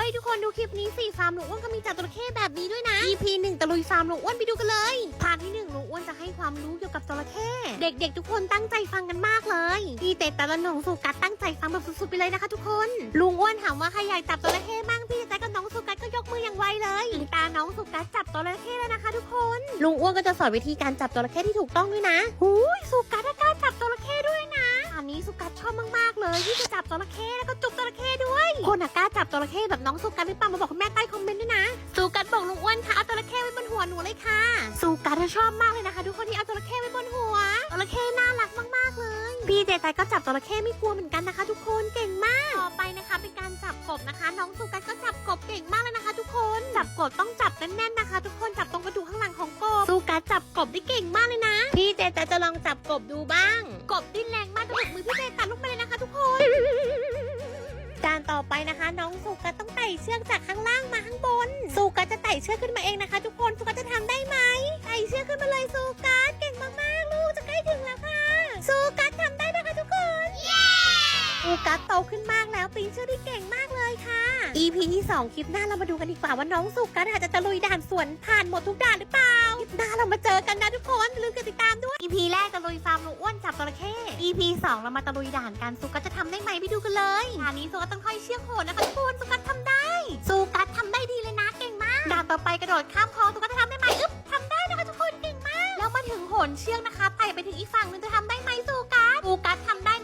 ฮ้ยทุกคนดูคลิปนี้สิฟาร์มลุงอ้วนก็มีจัดจระเข้แบบนี้ด้วยนะ EP หนึ่งตะลุยฟาร์มลุงอ้วนไปดูกันเลยพาร์ทที่หนึ่งลุงอ้วนจะให้ความรู้เกี่ยวกับจระเข้เด็กๆ ทุกคนตั้งใจฟังกันมากเลยพี่เตแต่ละหนองสุกัดตั้งใจฟังแบบสุดๆไปเลยนะคะ ทุกคน ลุงอ้วนถามว่าใครอยากจับจระเข้บ้างพี่แต่กับน้องสุกัดก็ยกมืออย่างไวเลยถึงตาน้องสุกัดจับจระเข้แล้วนะคะ ทุกคน ลุงอ้วนก็จะสอนวิธีการจับจระเข้ที่ถูกต้องด้วยนะหูยสุกัดกล้าจับจระเข้ด้วยนะอันนี้สุกัดชอบมากๆเลยที่จะจับจระเข้ คนอะกล้าจับจระเข้แบบน้องสุกัดหรือเปล่ามาบอกคุณแม่ใต้คอมเมนต์ด้วยนะสุกัดบอกลุงอ้วนค่ะเอาจระเข้ไว้บนหัวหนูเลยค่ะสุกัดอชอบมากเลยนะคะทุกคนที่เอาจระเข้ไว้บนหัวจระเข้น่ารักมากๆเลยพี่เจไตก็จับจระเข้ไม่กลัวเหมือนกันนะคะ ทุกคนเก่งมากต่อไปนะคะเป็นการจับกบนะคะ น้องสุกัดก็จับกบเก่งมากเลยนะคะ ทุกคนจับกบต้องจับแน่นๆนะคะ ทุกคนจับตรงกระดูกข้างหลังของกบสุกัดจับกบได้เก่งมากเลยนะ พี่เจไตจะลองจับกบดูบ้าง กบดิ้นแรงมากกระดูกมือพี่เจตัดลงไปเลยนะคะทุก ต่อไปนะคะ น้องสุกัดต้องไต่เชือกจากข้างล่างมาข้างบน สุกัดจะไต่เชือกขึ้นมาเองนะคะ ทุกคนสุกัดจะทำได้ไหมไต่เชือกขึ้นมาเลยสุกัดเก่งมากๆลูกจะใกล้ถึงแล้วค่ะสุกัดทำได้นะคะทุกคนสุกัดโตขึ้นมากแล้วปีนเชือกได้ EP ที่สองคลิปหน้าเรามาดูกันดีกว่าว่าน้องสุกัดอาจจะตะลุยด่านสวนผ่านหมดทุกด่านหรือเปล่า คลิปหน้าเรามาเจอกันนะทุกคนอย่าลืมกดติดตามด้วย EP แรกตะลุยฟาร์มลุงอ้วนจับจระเข้ EP สองเรามาตะลุยด่านกันสุกัดจะทำได้ไหมไปดูกันเลยด่านนี้สุกัดต้องค่อยเชือกโหดนะคะทุกคนสุกัดทำได้ สุกัดทำได้ดีเลยนะเก่งมาก ด่านต่อไปกระโดดข้ามคลองสุกัดจะทำได้ไหมอึ๊บทำได้นะคะทุกคนเก่งมาก แล้วมาถึงโหนเชือกนะคะไต่ไปถึงอีกฝั่งหนึงจะทำได้ไหมสุกัดสุกัดทำได้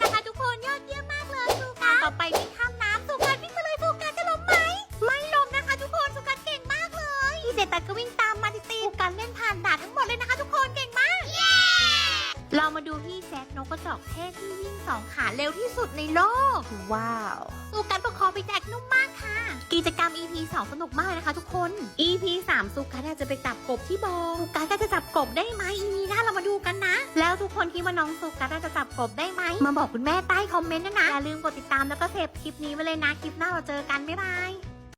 เรามาดูพี่แจ็คนกกระจอกเทศที่วิ่งสองขาเร็วที่สุดในโลก ว้าวสุกัดประคองพี่แจ็คนุ่มมากค่ะ กิจกรรม EP 2 สนุกมากเลยนะคะทุกคน EP 3สุกัดอาจจะไปจับกบที่บอสุกัดก็จะจับกบได้ไหม EP หน้าเรามาดูกันนะ แล้วทุกคนคิดว่าน้องสุกัดอาจจะจับกบได้ไหม มาบอกคุณแม่ใต้คอมเมนต์ด้วยนะ อย่าลืมกดติดตามแล้วก็เซฟคลิปนี้ไว้เลยนะ คลิปหน้าเราเจอกัน บ๊ายบาย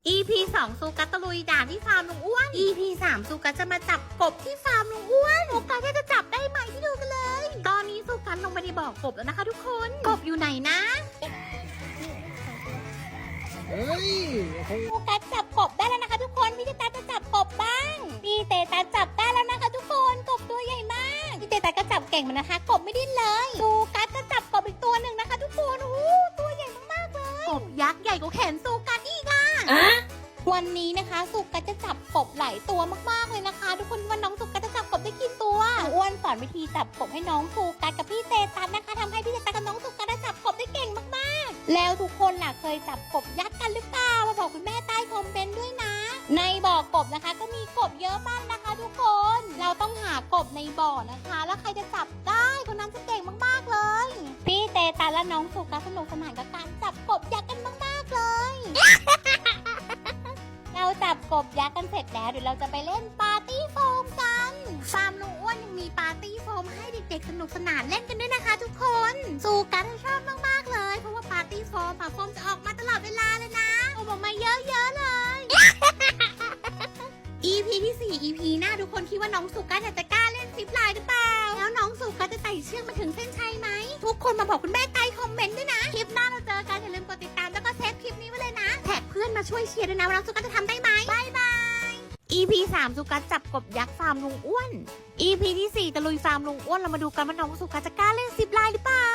EP 2สุกัดตะลุยด่านที่ฟาร์มลุงอ้วน EP 3สุกัดจะมาจับกบที่ฟาร์มลุงอ้วนสุกัดจะจับได้ไหมที่ดูกันเลย ตอนนี้สุกัดลงไปในบ่อกบแล้วนะคะ ทุกคน กบอยู่ไหนนะ เฮ้ยโอ้โหสุกัดจับกบได้แล้วนะคะ ทุกคนพี่เตตาจะจับกบบ้างพี่เตตาจับได้แล้วนะคะ ทุกคนกบตัวใหญ่มากพี่เตตาก็จับเก่งเหมือนนะคะ กบไม่ดิ้นเลยสุกัดจะจับกบอีกตัวหนึ่งนะคะ ทุกคนโอ้โหตัวใหญ่มากๆเลยกบยักษ์ใหญ่กว่าแขนสุกัดอีกอะวันนี้นะคะสุกัดจะจับกบหลายตัวมากๆเลยนะคะ ทุกคนว่าานวิธีจับกบให้น้องสุกัดกับพี่เตตันนะคะทำให้พี่เตตันกับน้องสุกัดได้จับกบได้เก่งมากๆ แล้วทุกคนล่ะเคยจับกบยักษ์กันหรือเปล่ามาบอกคุณแม่ใต้คอมเมนต์ด้วยนะ ในบ่อกบนะคะก็มีกบเยอะมากนะคะ ทุกคน เราต้องหากบในบ่อนะคะ แล้วใครจะจับได้คนนั้นจะเก่งมากๆเลย พี่เตตันและน้องสุกัดสนุกสนานกับการจับกบยักษ์กันมากๆเลยเราจับกบยักษ์กันเสร็จแล้วเดี๋ยวเราจะไปเล่นปาร์ตี้โฟ ฟาร์มลุงอ้วนยังมีปาร์ตี้โฟมให้เด็กๆสนุกสนานเล่นกันด้วยนะคะ ทุกคนสู่กันชอบมากๆเลย เพราะว่าปาร์ตี้โฟมอะโฟมจะออกมาตลอดเวลาเลยนะโฟมออกมาเยอะๆเลย EP ที่ 4 EP หน้าทุกคนคิดว่าน้องสุกัสจะกล้าเล่นซิปไลน์หรือเปล่า แล้วน้องสุกัสจะไต่เชือกมาถึงเส้นชัยไหม ทุกคนมาบอกคุณแม่ใต้คอมเมนต์ด้วยนะ คลิปหน้าเราเจอกันอย่าลืมกดติดตามแล้วก็เซฟคลิปนี้ไว้เลยนะ แท็กเพื่อนมาช่วยเชียร์ด้วยนะว่าน้องสุกัสจะทำได้ไหม EP 3สุกัสจับกบยักษ์ฟาร์มลุงอ้วน EP ที่ 4ตะลุยฟาร์มลุงอ้วนเรามาดูกันว่าน้องสุกัสจะกล้าเล่นซิปไลน์หรือเปล่า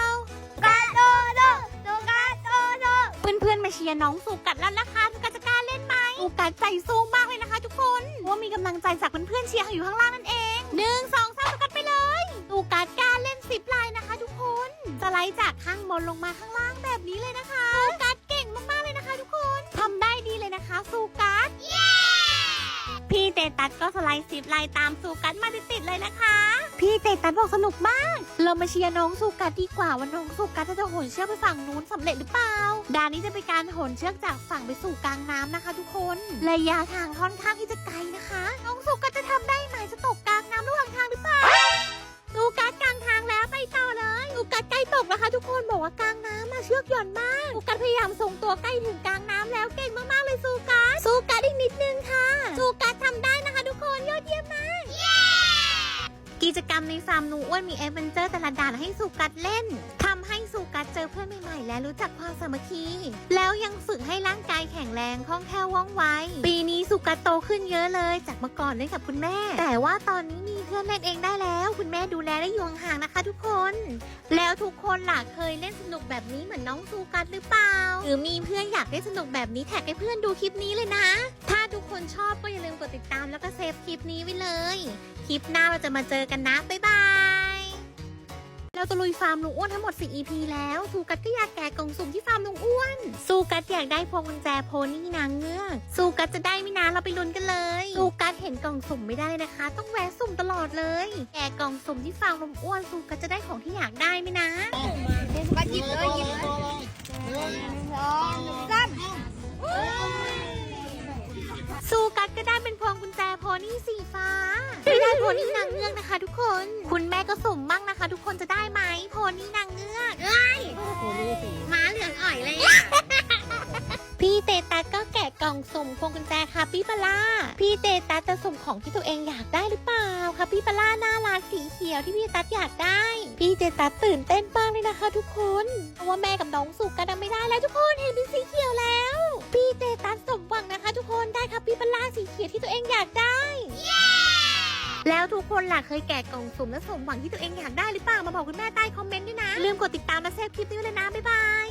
กาโดโดโดกาโดโดเพื่อนๆมาเชียร์น้องสุกัดแล้วนะคะสุกัดจะกล้าเล่นไหมสุกัดใจสู้มากเลยนะคะ ทุกคนว่ามีกำลังใจจากเพื่อนๆเชียร์อยู่ข้างล่างนั่นเองหนึ่งสองสามสุกัดไปเลยสุกัดกล้าเล่นซิปไลน์นะคะ ทุกคนสไลด์จากข้างบนลงมาข้างล่างแบบนี้เลยนะคะสุกัด ตัสก็สไลด์ซิปไลน์ตามสูกัดมาติดๆเลยนะคะ พี่เตตัสบอกสนุกมาก เรามาเชียร์น้องสูกัดดีกว่าว่าน้องสูกัดจะโหนเชือกไปฝั่งนู้นสำเร็จหรือเปล่าด่านนี้จะเป็นการโหนเชือกจากฝั่งไปสู่กลางน้ำนะคะ ทุกคนระยะทางค่อนข้างที่จะไกลนะคะ น้องสูกัดจะทำได้ไหมจะตกกลางน้ำระหว่างทางหรือเปล่าสูกัดกลางทางแล้วไปต่อ คะทุกคนบอกว่ากลางน้ำมาเชือกหย่อนมากสูกัดพยายามทรงตัวใกล้ถึงกลางน้ำแล้วเก่งมากๆเลยสูกัดสูกัดอีกนิดนึงค่ะสูกัดทำได้นะคะทุกคนยอดเยี่ยมมาก กิจกรรมในฟาร์มหนูอ้วนมีเอเวนเจอร์แต่ละด่านให้สุกัดเล่นทำให้สุกัด เจอเพื่อนใหม่ๆ และรู้จักความสามัคคี แล้วยังฝึกให้ร่างกายแข็งแรงคล่องแคล่วว่องไว ปีนี้สุกัสโตขึ้นเยอะเลย จากเมื่อก่อนเล่นกับคุณแม่ แต่ว่าตอนนี้มีเพื่อนเล่นเองได้แล้ว คุณแม่ดูแลได้อยู่ห่างๆนะคะ ทุกคน แล้วทุกคนล่ะเคยเล่นสนุกแบบนี้เหมือนน้องซูกัสหรือเปล่า หรือมีเพื่อนอยากเล่นสนุกแบบนี้แท็กให้เพื่อนดูคลิปนี้เลยนะ ถ้าทุกคนชอบก็อย่าลืมกดติดตามแล้วก็เซฟคลิปนี้ไว้เลย คลิปหน้าเราจะมาเจอกันนะบ๊ายบาย เราจะลุยฟาร์มลุงอ้วนทั้งหมด 4 EP แล้วซูกัสก็อยากแกะกล่องสุ่มที่ฟาร์มลุงอ้วนซูกัสอยากได้พวงกุญแจโพนี่นางเงือกซูกัสจะได้ไหม่นานเราไปลุ้นกันเลยซูกัสเห็นกล่องสุ่มไม่ได้นะคะ ต้องแวะสุ่มตลอดเลย แกะกล่องสุ่มที่ฟาร์มลุงอ้วนซูกัสจะได้ของที่อยากได้ไหมนะมาหยิบเลยหยิบเลยหนึ่งสองสามซูกัสก็ได้เป็นพวงกุญแจโพนี่สีฟ้าไม่ได้โพนี่นางเงือกนะคะ ทุกคน คุณแม่ก็สุ่มบ้าง พี่ปลาร่าพี่เตตัสจะสุ่มของที่ตัวเองอยากได้หรือเปล่าคะพี่ปลาร่าหน้าร้านสีเขียวที่พี่ตัสอยากได้ พี่เตตัสตื่นเต้นมากเลยนะคะ ทุกคนเพราะว่าแม่กับน้องสุกกันไม่ได้แล้วทุกคนเห็นเป็นสีเขียวแล้ว พี่เตตัสสมหวังนะคะ ทุกคนได้ครับพี่ปลาร่าสีเขียวที่ตัวเองอยากได้ แล้วทุกคนล่ะเคยแกะกล่องสุ่มแล้วสมหวังที่ตัวเองอยากได้หรือเปล่ามาบอกคุณแม่ใต้คอมเมนต์ด้วยนะลืมกดติดตามและเซฟคลิปนี้ไว้เลยนะบ๊ายบาย